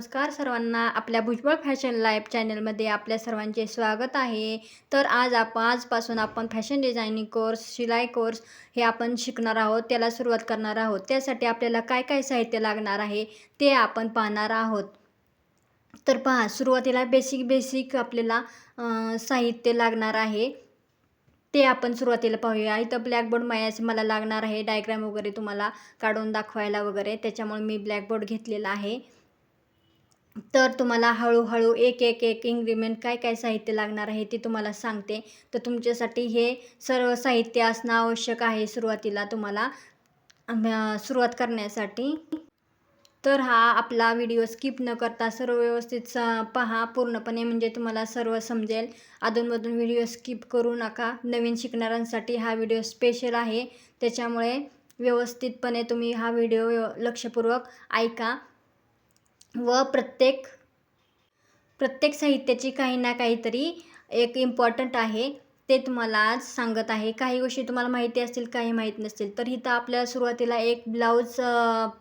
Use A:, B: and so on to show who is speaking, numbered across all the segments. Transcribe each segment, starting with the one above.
A: नमस्कार सर्वांना आपल्या भुजबळ फॅशन लाईफ चॅनलमध्ये आपल्या सर्वांचे स्वागत आहे. तर आज आपण आजपासून आपण फॅशन डिझायनिंग कोर्स शिलाई कोर्स हे आपण शिकणार आहोत त्याला सुरुवात करणार आहोत. त्यासाठी आपल्याला काय काय साहित्य लागणार आहे ते आपण पाहणार आहोत. तर पहा सुरुवातीला बेसिक बेसिक आपल्याला साहित्य लागणार आहे. ते आपण सुरुवातीला पाहूया. इथं ब्लॅकबोर्ड मायाचे मला लागणार आहे. डायग्राम वगैरे तुम्हाला काढून दाखवायला वगैरे. त्याच्यामुळे मी ब्लॅकबोर्ड घेतलेला आहे. तर तुम्हाला हळूहळू एक एक एक इंग्रिमेंट काय काय साहित्य लागणार आहे ते तुम्हाला सांगते. तर तुमच्यासाठी हे सर्व साहित्य असणं आवश्यक आहे सुरुवातीला तुम्हाला. सुरुवात करण्यासाठी. तर हा आपला व्हिडिओ स्किप न करता सर्व व्यवस्थित स पहा पूर्णपणे म्हणजे तुम्हाला सर्व समजेल. अधूनमधून व्हिडिओ स्किप करू नका. नवीन शिकणाऱ्यांसाठी हा व्हिडिओ स्पेशल आहे. त्याच्यामुळे व्यवस्थितपणे तुम्ही हा व्हिडिओ लक्षपूर्वक ऐका. व प्रत्येक प्रत्येक साहित्याची काही ना काहीतरी एक इम्पॉर्टंट आहे. ते तुम्हाला आज सांगत आहे. काही गोष्टी तुम्हाला माहिती असतील काही माहीत नसतील तर इथं आपल्याला सुरुवातीला एक ब्लाऊज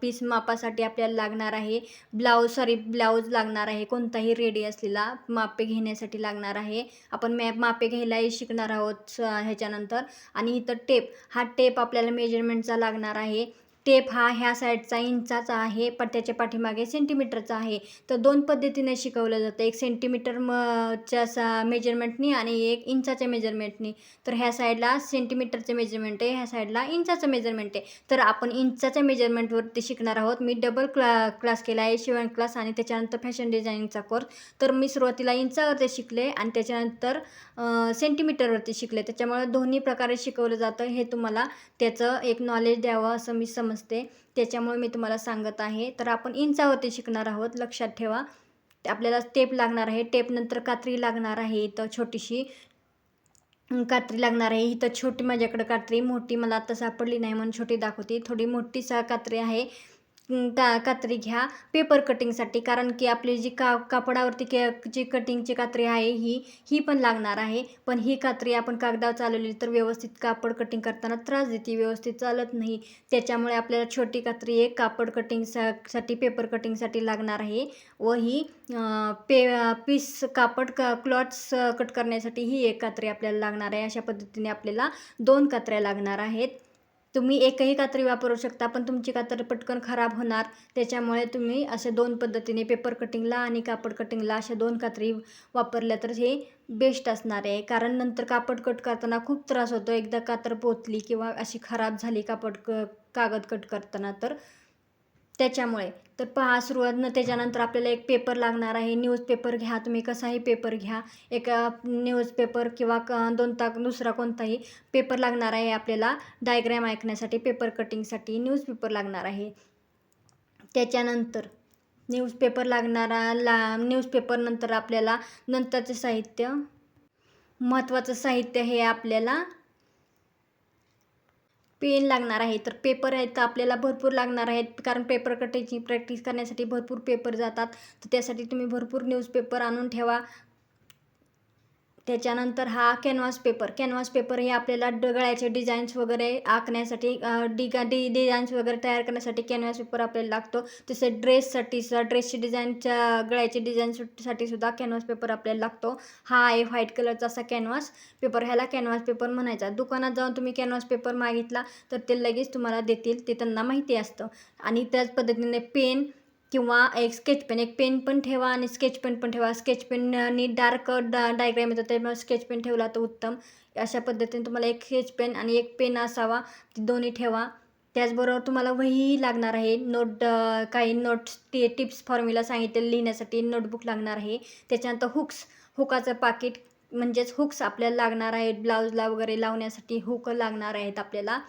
A: पीस मापासाठी आपल्याला लागणार आहे. ब्लाऊज सॉरी ब्लाऊज लागणार आहे. कोणताही रेडी असलेला मापे घेण्यासाठी लागणार आहे. आपण मॅप मापे घ्यायलाही शिकणार आहोत स- ह्याच्यानंतर. आणि इथं टेप हा टेप आपल्याला मेजरमेंटचा लागणार आहे. टेप हा ह्या साईडचा इंचाचा आहे पट्ट्याच्या त्याच्या पाठीमागे सेंटीमीटरचा आहे. तर दोन पद्धतीने शिकवलं जातं. एक सेंटीमीटर मच्या सा मेजरमेंटनी आणि एक इंचाच्या मेजरमेंटनी तर ह्या साईडला सेंटीमीटरचं मेजरमेंट आहे ह्या साईडला इंचाचं मेजरमेंट आहे. तर आपण इंचाच्या मेजरमेंटवरती शिकणार आहोत. मी डबल क्ला क्लास केला आहे शिवण क्लास आणि त्याच्यानंतर फॅशन डिझायनिंगचा कोर्स तर मी सुरुवातीला इंचावरती शिकले आणि त्याच्यानंतर सेंटीमीटरवरती शिकले. त्याच्यामुळे दोन्ही प्रकारे शिकवलं जातं. हे तुम्हाला त्याचं एक नॉलेज द्यावं असं मी समज नसते. त्याच्यामुळे मी तुम्हाला सांगत आहे. तर आपण इंचावरती शिकणार आहोत. लक्षात ठेवा. आपल्याला टेप लागणार आहे. टेपनंतर कात्री लागणार आहे इथं छोटीशी. कात्री लागणार आहे. इथं छोटी माझ्याकडं कात्री. मोठी मला आता सापडली नाही म्हणून छोटी दाखवते. थोडी मोठी सा कात्री आहे. ता कात्री घ्या पेपर कटिंगसाठी कारण की आपली जी का कापडावरती के जी कटिंगची कात्री आहे ही ही पण लागणार आहे. पण ही कात्री आपण कागदावर चालवली तर व्यवस्थित कापड कटिंग करताना त्रास देते. व्यवस्थित चालत नाही. त्याच्यामुळे आपल्याला छोटी कात्री एक कापड कटिंगसाठी पेपर कटिंगसाठी लागणार आहे. व ही पे पीस कापड क क्लॉथ्स कट करण्यासाठी ही एक कात्री आपल्याला लागणार आहे. अशा पद्धतीने आपल्याला दोन कात्र्या लागणार आहेत. तुम्ही एकही कात्री वापरू शकता पण तुमची कात्री पटकन खराब होणार. त्याच्यामुळे तुम्ही असे दोन पद्धतीने पेपर कटिंगला आणि कापड कटिंगला अशा दोन कात्री वापरल्या तर हे बेस्ट असणार आहे. कारण नंतर कापड कट करताना खूप त्रास होतो. एकदा कात्र पोचली किंवा अशी खराब झाली कापड क कागद कट करताना तर त्याच्यामुळे. तर पहा सुरुवात न त्याच्यानंतर आपल्याला एक पेपर लागणार आहे. न्यूजपेपर घ्या तुम्ही कसाही पेपर घ्या. एक न्यूजपेपर किंवा क दोन ताक दुसरा कोणताही पेपर लागणार आहे आपल्याला. डायग्रॅम ऐकण्यासाठी पेपर कटिंगसाठी न्यूजपेपर लागणार आहे. त्याच्यानंतर न्यूजपेपर लागणारा ला न्यूजपेपरनंतर आपल्याला नंतरचे साहित्य महत्त्वाचं साहित्य हे आपल्याला पेन लागणार आहे. तर पेपर आहेत तर आपल्याला भरपूर लागणार आहेत. कारण पेपर कटायची प्रॅक्टिस करण्यासाठी भरपूर पेपर जातात. तर त्यासाठी तुम्ही भरपूर न्यूजपेपर आणून ठेवा. त्याच्यानंतर हा कॅनव्हास पेपर कॅनव्हास पेपर हे आपल्याला ड गळ्याचे डिझाईन्स वगैरे आखण्यासाठी डिगा डी डिझाईन्स वगैरे तयार करण्यासाठी कॅनव्हास पेपर आपल्याला लागतो. तसेच ड्रेससाठी सुद्धा ड्रेसची डिझाईनच्या गळ्याची डिझाईनसाठी सुद्धा कॅनव्हास पेपर आपल्याला लागतो. हा आहे व्हाईट कलरचा असा कॅनव्हास पेपर ह्याला कॅनव्हास पेपर म्हणायचा. दुकानात जाऊन तुम्ही कॅनव्हास पेपर मागितला तर ते लगेच तुम्हाला देतील. ते त्यांना माहिती असतं. आणि त्याच पद्धतीने पेन किंवा एक स्केच पेन एक पेन पण ठेवा आणि स्केच पेन पण ठेवा. स्केच पेननी डार्क डा डायग्राम येतो त्यामुळे स्केच पेन ठेवला तर उत्तम. अशा पद्धतीने तुम्हाला एक स्केच पेन आणि एक पेन असावा ती दोन्ही ठेवा. त्याचबरोबर तुम्हाला वही लागणार आहे. नोट काही नोट्स टी टिप्स फॉर्म्युला सांगितले लिहिण्यासाठी नोटबुक लागणार आहे. त्याच्यानंतर हुक्स हुकाचं पाकिट म्हणजेच हुक्स आपल्याला लागणार आहेत. ब्लाऊजला वगैरे लावण्यासाठी हुक लागणार आहेत आपल्याला.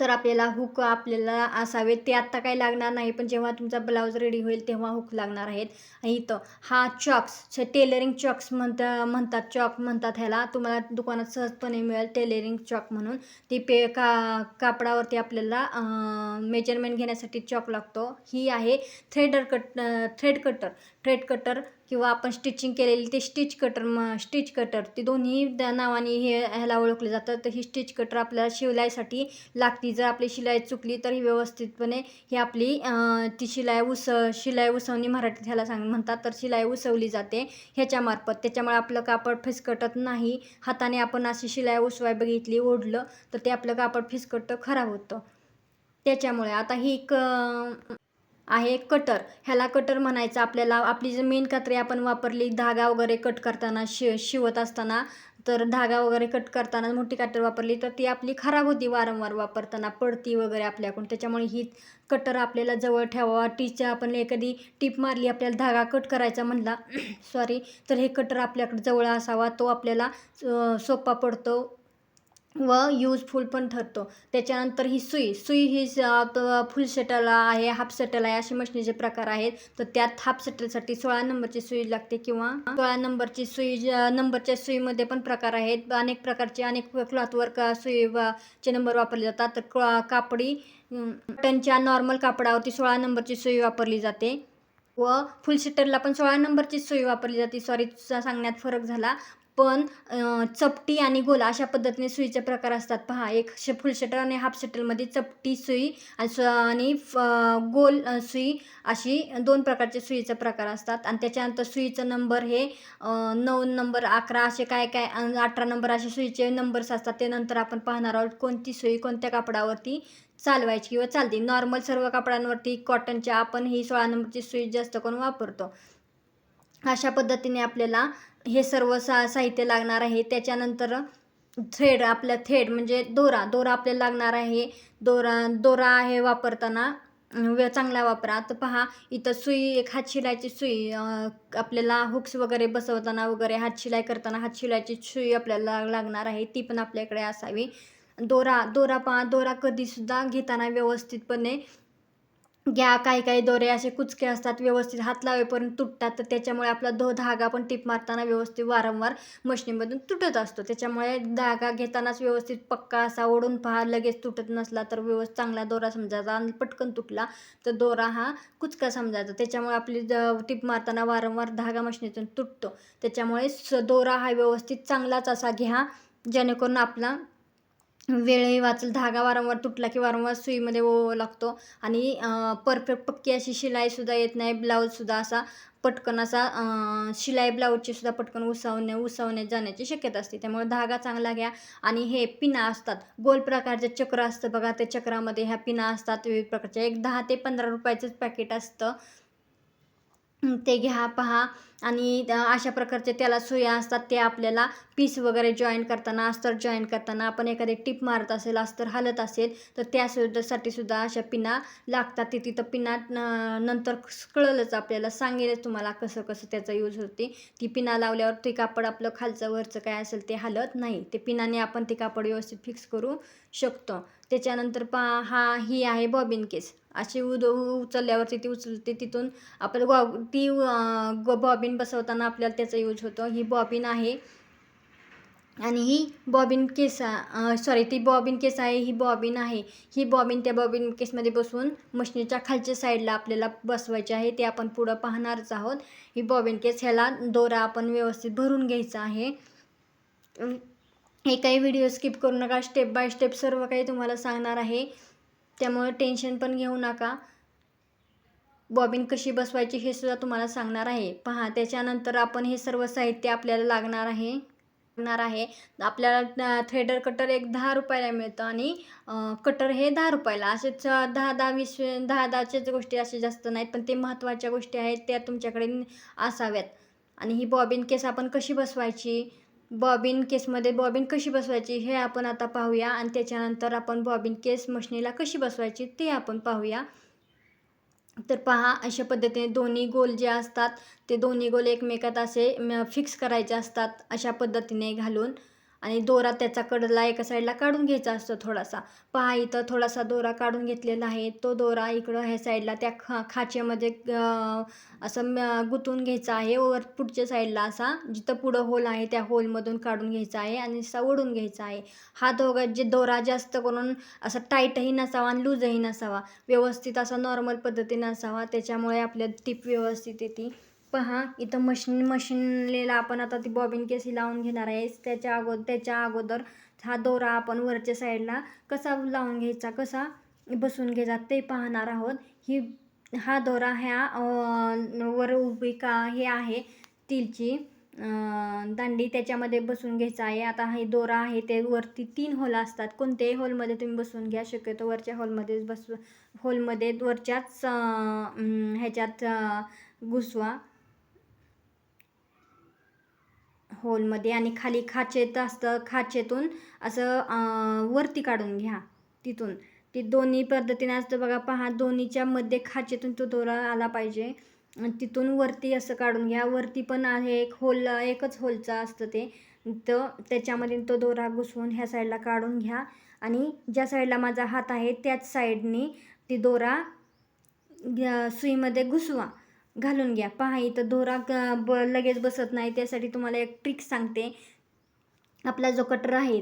A: तर आपल्याला हुक आपल्याला असावे ते आत्ता काही लागणार नाही पण जेव्हा तुमचा ब्लाऊज रेडी होईल तेव्हा हुक लागणार आहेत. आणि इथं हा चॉक्स टेलरिंग चॉक्स म्हणता म्हणतात चॉक म्हणतात ह्याला. तुम्हाला दुकानात सहजपणे मिळेल टेलरिंग चॉक म्हणून. ती पे का कापडावरती आपल्याला मेजरमेंट घेण्यासाठी चॉक लागतो. ही आहे threader cut thread cutter thread cutter किंवा आपण स्टिचिंग केलेली ते स्टिच कटर म स्टिच कटर ती दोन्ही द- नावाने हे ह्याला ओळखलं जातं तर ही स्टिच कटर आपल्याला शिवलाईसाठी लागती. जर आपली शिलाई चुकली तर ही व्यवस्थितपणे ही आपली ती शिलाई उस शिलाई उसवणी मराठीत ह्याला सांग म्हणतात. तर शिलाई उसवली जाते ह्याच्यामार्फत त्याच्यामुळे आपलं कापड फिसकटत नाही. हाताने आपण अशी शिलाई उसवाय बघितली ओढलं तर ते आपलं कापड फिसकटतं खराब होतं. त्याच्यामुळे आता ही एक आहे कटर. ह्याला कटर म्हणायचं. आपल्याला आपली जी मेन कात्री आपण वापरली धागा वगैरे कट करताना शि शिवत असताना तर धागा वगैरे कट करताना मोठी काटर वापरली तर ती आपली खराब होती वारंवार वापरताना. पडती वगैरे आपल्याकडून. त्याच्यामुळे ही कटर आपल्याला जवळ ठेवावा. टीच्या आपण एखादी टीप मारली आपल्याला धागा कट करायचा म्हणला सॉरी तर हे कटर आपल्याकडे जवळ असावा. तो आपल्याला सोपा पडतो. व यूजफुल पण ठरतो. त्याच्यानंतर ही सुई सुई ही फुल शटल आहे हाफ शटल आहे असे मशनीचे प्रकार आहेत. तर त्यात हाफ शटलसाठी सोळा नंबरची सुई लागते किंवा सोळा नंबरची सुई नंबरच्या सुईमध्ये पण प्रकार आहेत. अनेक प्रकारचे अनेक क्लॉथवर सुई चे नंबर वापरले जातात. तर कापडी अं, नॉर्मल कापडावरती सोळा नंबरची सुई वापरली जाते. व फुल शटरला पण सोळा नंबरची सुई वापरली जाते. सॉरी सांगण्यात फरक झाला. पण चपटी आणि गोला अशा पद्धतीने सुईचे प्रकार असतात. पहा एक श फुल शटर आणि हाफ शटलमध्ये चपटी सुई आणि आणि फ- गोल सुई अशी दोन प्रकारचे सुईचे प्रकार असतात. आणि त्याच्यानंतर सुईचं नंबर हे नऊ नंबर अकरा असे काय काय अठरा नंबर असे सुईचे नंबर्स असतात. ते नंतर आपण पाहणार आहोत कोणती सुई कोणत्या कापडावरती चालवायची किंवा चालते. नॉर्मल सर्व कापडांवरती कॉटनच्या आपण ही सोळा नंबरची सुई जास्त करून वापरतो. अशा पद्धतीने आपल्याला हे सर्व सा साहित्य लागणार आहे. त्याच्यानंतर थ्रेड आपल्या थ्रेड म्हणजे दोरा. दोरा आपल्याला लागणार आहे. दोरा दोरा आहे वापरताना. वे चांगला वापरा. तर पहा इथं सुई एक हात शिलायची सुई आपल्याला हुक्स वगैरे बसवताना वगैरे हात शिलाई करताना हात शिलायची सुई आपल्याला लागणार आहे. ती पण आपल्याकडे असावी. दोरा दोरा पहा. दोरा कधीसुद्धा घेताना व्यवस्थितपणे घ्या काही काही दोरे असे कुचके असतात व्यवस्थित हात लावेपर्यंत तुटतात. तर त्याच्यामुळे आपला दो धागा पण टीप मारताना व्यवस्थित वारंवार मशनीमधून तुटत असतो. त्याच्यामुळे धागा घेतानाच व्यवस्थित पक्का असा ओढून पहा लगेच तुटत नसला तर व्यवस्थित चांगला दोरा समजायचा आणि पटकन तुटला तर दोरा हा कुचका समजायचा. त्याच्यामुळे आपली ज- टीप मारताना वारंवार धागा मशनीतून तुटतो. त्याच्यामुळे स दोरा हा व्यवस्थित चांगलाच असा घ्या जेणेकरून आपला वेळही वाचल धागा वारंवार तुटला की वारंवार सुईमध्ये ओ लागतो. आणि परफेक्ट पक्की अशी शिलाईसुद्धा येत नाही ब्लाऊजसुद्धा असा पटकन असा शिलाई ब्लाऊजची सुद्धा पटकन उसवणे उसवण्यात जाण्याची शक्यता असते. त्यामुळे धागा चांगला घ्या. आणि हे पिना असतात. गोल प्रकारचे चक्र असतं बघा. त्या चक्रामध्ये ह्या पिना असतात. विविध प्रकारच्या. एक दहा ते पंधरा रुपयाचंच पॅकेट असतं. ते घ्या पहा. आणि अशा प्रकारचे त्याला सुया असतात ते आपल्याला पीस वगैरे जॉईन करताना अस्तर जॉईन करताना आपण एखादी टिप मारत असेल अस्तर हलत असेल तर त्यासाठी सुद्धा अशा पिना लागतात. ते तिथं पिना नंतर कळलंच आपल्याला सांगेलच तुम्हाला कसं कसं त्याचा यूज होते. ती पिना लावल्यावर ते कापड आपलं खालचं वरचं काय असेल ते हलत नाही. ते पिनाने आपण ते कापड व्यवस्थित फिक्स करू शकतो. त्याच्यानंतर पा हा ही आहे बॉबिन केस अशी उद उचलल्यावरती ती उचलते तिथून. आपलं गॉ ती ग- बॉबिन बसवताना आपल्याला त्याचा यूज होतो. ही बॉबिन आहे. आणि ही बॉबिन केस सॉरी ती बॉबिन केस आहे ही बॉबिन आहे. ही बॉबिन त्या बॉबिन केसमध्ये बसवून मशनीच्या खालच्या साईडला आपल्याला बसवायची आहे. ते आपण पुढं पाहणारच आहोत. ही बॉबिन केस ह्याला दोरा आपण व्यवस्थित भरून घ्यायचा आहे. हे काही व्हिडिओ स्किप करू नका. स्टेप बाय स्टेप सर्व काही तुम्हाला सांगणार आहे. त्यामुळे टेन्शन पण घेऊ नका. बॉबिन कशी बसवायची हे सुद्धा तुम्हाला सांगणार आहे. पहा त्याच्यानंतर आपण हे सर्व साहित्य आपल्याला लागणार आहे. लागणार आहे. आपल्याला थ्रेडर कटर एक दहा रुपयाला मिळतं आणि कटर हे दहा रुपयाला. असेच दहा दहा वीस दहा दहाच्याच गोष्टी असे जास्त नाहीत पण ते महत्त्वाच्या गोष्टी आहेत त्या तुमच्याकडे असाव्यात. आणि ही बॉबिन केस आपण कशी बसवायची? बॉबिन केसमध्ये बॉबिन कशी बसवायची हे आपण आता पाहूया. आणि त्याच्यानंतर आपण बॉबिन केस मशनीला कशी बसवायची ते आपण पाहूया. तर पहा अशा पद्धतीने दोन्ही गोल जे असतात ते दोन्ही गोल एकमेकात असे फिक्स करायचे असतात अशा पद्धतीने घालून. आणि दोरा त्याचा कडला एका साईडला काढून घ्यायचा असतो थोडासा. पहा इथं थोडासा दोरा काढून घेतलेला आहे. तो दोरा इकडं ह्या साईडला त्या खा खाचेमध्ये असं म- घ्यायचा आहे. वर पुढच्या साईडला असा जिथं पुढं होल आहे त्या होलमधून काढून घ्यायचा आहे आणि असा ओढून घ्यायचा आहे. हा दोघा जे दोरा जास्त करून असा टाईटही नसावा आणि लूजही नसावा. व्यवस्थित असा नॉर्मल पद्धतीने असावा. त्याच्यामुळे आपल्या टीप व्यवस्थित येते. पहा इथं मशीन मशीनला आपण आता ती बॉबिन केसी लावून घेणार आहे. त्याच्या अगोदर त्याच्या अगोदर हा दोरा आपण वरच्या साईडला कसा लावून घ्यायचा कसा बसून घ्यायचा ते पाहणार आहोत. ही हा दोरा ह्या वर उभी का हे आहे तिलची दांडी. त्याच्यामध्ये बसून घ्यायचा आहे. आता हे दोरा आहे ते वरती तीन होल असतात. कोणत्याही हॉलमध्ये तुम्ही बसून घ्या. शक्यतो वरच्या हॉलमध्येच बस हॉलमध्ये वरच्याच ह्याच्यात घुसवा. होलमध्ये आणि खाली खाचेत असतं खाचेतून असं वरती काढून घ्या तिथून. ती दोन्ही पद्धतीने असतं बघा पहा दोन्हीच्या मध्ये खाचेतून तो दोरा आला पाहिजे. तिथून वरती असं काढून घ्या. वरती पण आहे एक होल एकच होलचं असतं ते. तर त्याच्यामध्ये तो दोरा घुसवून ह्या साईडला काढून घ्या. आणि ज्या साईडला माझा हात आहे त्याच साईडनी ती दोरा घ्या- सुईमध्ये घुसवा. घालून घ्या. पहा इथं दोरा ब लगेच बसत नाही. त्यासाठी तुम्हाला एक ट्रिक सांगते. आपला जो कटर आहे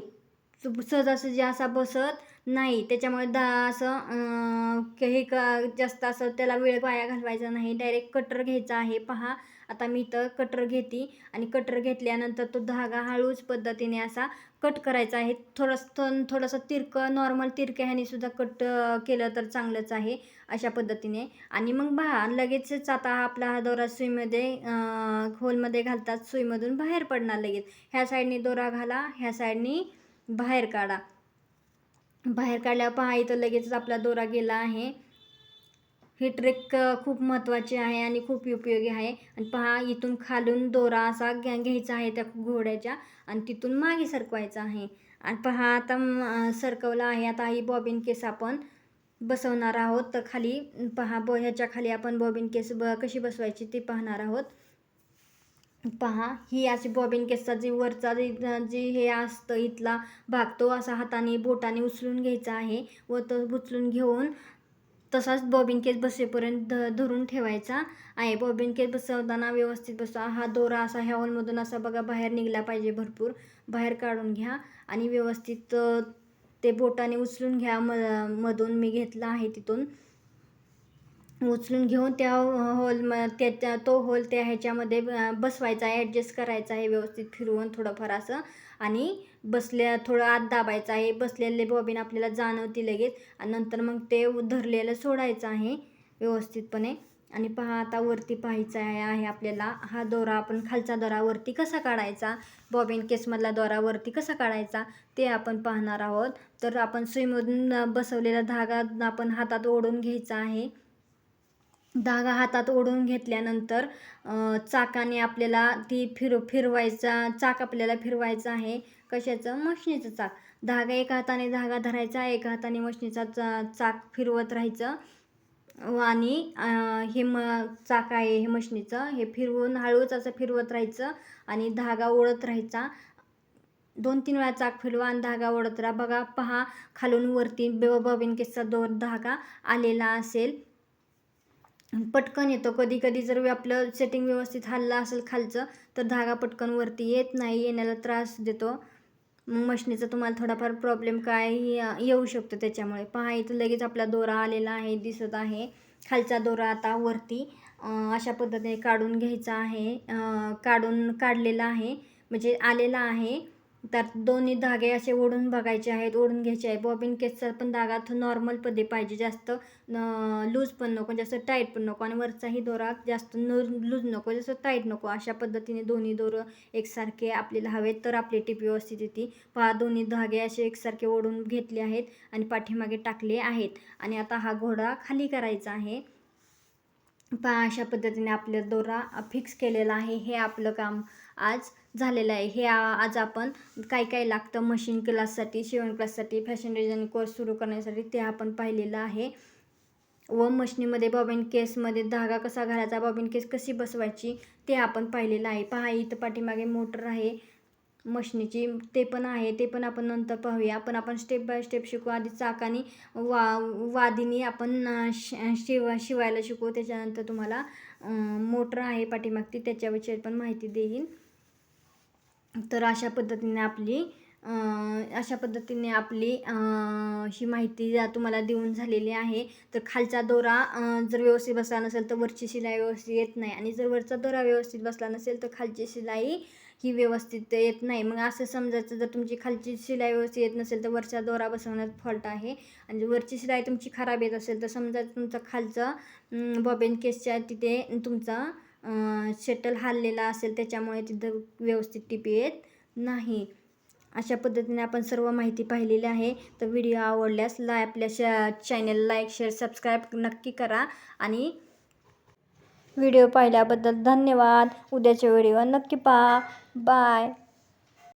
A: सहजासहजी असा बसत नाही त्याच्यामुळे दा असं अं, क- हे का जास्त असं त्याला वेळ वाया घालवायचा नाही. डायरेक्ट कटर घ्यायचा आहे. पहा आता मी इथं कटर घेते आणि कटर घेतल्यानंतर तो धागा हळूच पद्धतीने असा कट करायचा आहे. थोडंसं थोडंसं तिरकं नॉर्मल तिरकं ह्याने सुद्धा कट केलं तर चांगलंच आहे अशा पद्धतीने. आणि मग पहा लगेचच आता आपला हा दोरा सुईमध्ये होलमध्ये खोलमध्ये घालतात. सुईमधून बाहेर पडणार लगेच. ह्या साईडने दोरा घाला ह्या साईडनी बाहेर काढा. बाहेर काढल्यावर पहा इथं लगेचच आपला दोरा गेला आहे. ही ट्रेक खूप महत्त्वाची आहे आणि खूप उपयोगी आहे. आणि पहा इथून खालून दोरा असा घ्या घ्यायचा आहे त्या घोड्याच्या आणि तिथून मागे सरकवायचा आहे. आणि पहा आता सरकवला आहे. आता ही बॉबिन केस आपण बसवणार आहोत. तर खाली पहा ब ह्याच्या खाली आपण बॉबिन केस ब कशी बसवायची ती पाहणार आहोत. पहा ही अशी बॉबिन केसचा जी वरचा जी जी हे असतं इथला भाग तो असा हाताने बोटाने उचलून घ्यायचा आहे व तो उचलून घेऊन तसाच बॉबिन केस बसेपर्यंत ध धरून ठेवायचा आहे. बॉबिन केस बसवताना व्यवस्थित बसवा हा दोरा असा ह्या हॉलमधून असा बघा बाहेर निघला पाहिजे भरपूर. बाहेर काढून घ्या आणि व्यवस्थित ते बोटाने उचलून घ्या. म मधून मी घेतला आहे तिथून. उचलून घेऊन त्या होल म त्याच्या तो होल त्या ह्याच्यामध्ये बसवायचा आहे ॲडजस्ट करायचा आहे व्यवस्थित फिरवून थोडंफार असं. आणि बसल्या थोडं आत दाबायचं आहे. बसलेले बॉबिन आपल्याला जाणवती लगेच. आणि नंतर मग ते धरलेलं सोडायचं आहे व्यवस्थितपणे. आणि पहा आता वरती पाहायचं आहे आहे आपल्याला. हा दोरा आपण खालचा दोरा वरती कसा काढायचा? बॉबिन केसमधला दोरा वरती कसा काढायचा? ते आपण पाहणार आहोत. तर आपण सुईमधून बसवलेला धागा आपण हातात ओढून घ्यायचा आहे. धागा हातात ओढून घेतल्यानंतर चाकाने आपल्याला ती फिर फिरवायचा चाक आपल्याला फिरवायचं आहे. कशाचं? मशनीचं चाक. धागा एका हाताने धागा धरायचा एका हाताने मशनीचा चा चाक फिरवत राहायचं. व आणि हे म चाक आहे हे मशनीचं. हे फिरवून हळूच असं फिरवत राहायचं आणि धागा ओढत राहायचा. दोन तीन वेळा चाक फिरवा आणि धागा ओढत राहा. बघा पहा खालून वरती ब केसचा दोर धागा आलेला असेल. पटकन येतो. कधी कधी जर आपलं सेटिंग व्यवस्थित हल्ला असेल खालचं तर धागा पटकन वरती येत नाही येण्याला त्रास देतो. मग मशनीचा तुम्हाला थोडाफार प्रॉब्लेम काय येऊ शकतो त्याच्यामुळे. पहा इथं लगेच आपला दोरा आलेला आहे दिसत आहे. खालचा दोरा आता वरती अशा पद्धतीने काढून घ्यायचा आहे काढून काढलेला आहे. म्हणजे आलेला आहे. त्यात दोन्ही धागे असे ओढून बघायचे आहेत ओढून घ्यायचे आहे बॉबिन केसचा पण धागा नॉर्मल पदे पाहिजे जास्त लूज पण नको जास्त टाईट पण नको. आणि वरचाही दोरा जास्त न लूज नको जास्त टाईट नको. अशा पद्धतीने दोन्ही दोरं एकसारखे आपल्याला हवेत तर आपली टीप व्यवस्थित येते. पहा दोन्ही धागे असे एकसारखे ओढून घेतले आहेत आणि पाठीमागे टाकले आहेत. आणि आता हा घोडा खाली करायचा आहे. पहा अशा पद्धतीने आपल्या दोरा फिक्स केलेला आहे. हे आपलं काम आज झालेलं आहे. हे आज आपण काय काय लागतं मशीन क्लाससाठी शिवण क्लाससाठी फॅशन डिझाईन कोर्स सुरू करण्यासाठी ते आपण पाहिलेलं आहे. व मशनीमध्ये बॉबिन केसमध्ये धागा कसा घालायचा बॉबिन केस कशी बसवायची ते आपण पाहिलेलं आहे. पहा इथं पाठीमागे मोटर आहे मशनीची ते पण आहे. ते पण आपण नंतर पाहूया. पण आपण स्टेप बाय स्टेप शिकू. आधी चाकानी वा वादीने आपण अं, शिव शिवायला शिकू. त्याच्यानंतर तुम्हाला मोटर आहे पाठीमागती. त्याच्याविषयी पण माहिती देईन. तर अशा पद्धतीने आपली अशा पद्धतीने आपली ही माहिती तुम्हाला देऊन झालेली आहे तर खालचा दोरा जर व्यवस्थित बसला नसेल तर वरची शिलाई व्यवस्थित येत नाही आणि जर वरचा दोरा व्यवस्थित बसला नसेल तर खालची शिलाई ही व्यवस्थित येत नाही. मग असं समजायचं जर तुमची खालची शिलाई व्यवस्थित येत नसेल तर वरचा दोरा बसवण्यात फॉल्ट आहे. आणि जर वरची शिलाई तुमची खराब येत असेल तर समजा तुमचा खालचा बॉबेन केसच्या तिथे तुमचा शटल हाललेला असेल त्याच्यामुळे तिथं व्यवस्थित टिपी येत नाही. अशा पद्धतीने आपण सर्व माहिती पाहिलेली आहे. तर व्हिडिओ आवडल्यास ला आपल्या श चॅनल लाईक शेअर सबस्क्राईब नक्की करा. आणि व्हिडिओ पाहिल्याबद्दल धन्यवाद. उद्याच्या व्हिडिओ नक्की पहा. बाय